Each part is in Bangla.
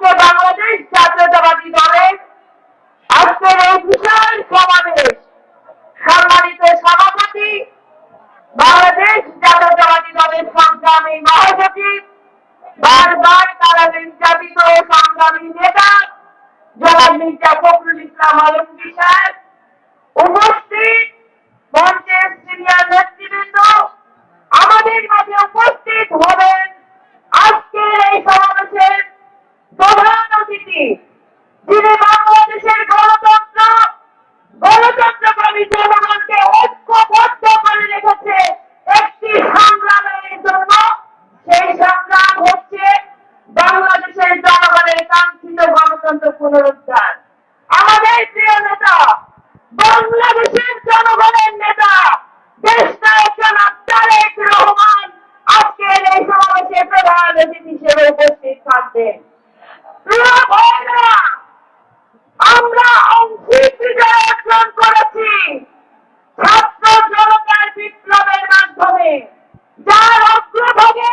আজকে বাংলাদেশ জাতীয়তাবাদী দলের আজকের এই বিশাল সমাবেশ। সম্মানিত সভাপতি, বাংলাদেশ জাতীয়তাবাদী দলের সংগ্রামী মহাসচিব, বারবার তারা নির্যাতিত সংগ্রামী নেতা, জনাব মির্জা ফখরুল ইসলাম আলমগীর সাহেব। উপস্থিত মঞ্চের সিনিয়র পুনরুদ্ধার। আমাদের প্রিয় নেতা, বাংলাদেশের জনগণের নেতা তারেক রহমান আজকের এই সমাবেশে প্রধান অতিথি হিসেবে উপস্থিত থাকবেন। আমরা বিজয় অর্জন করেছি। ছাত্র জনতার বিপ্লবের মাধ্যমে। যার অগ্রভাগে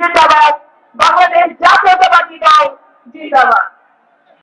যেটা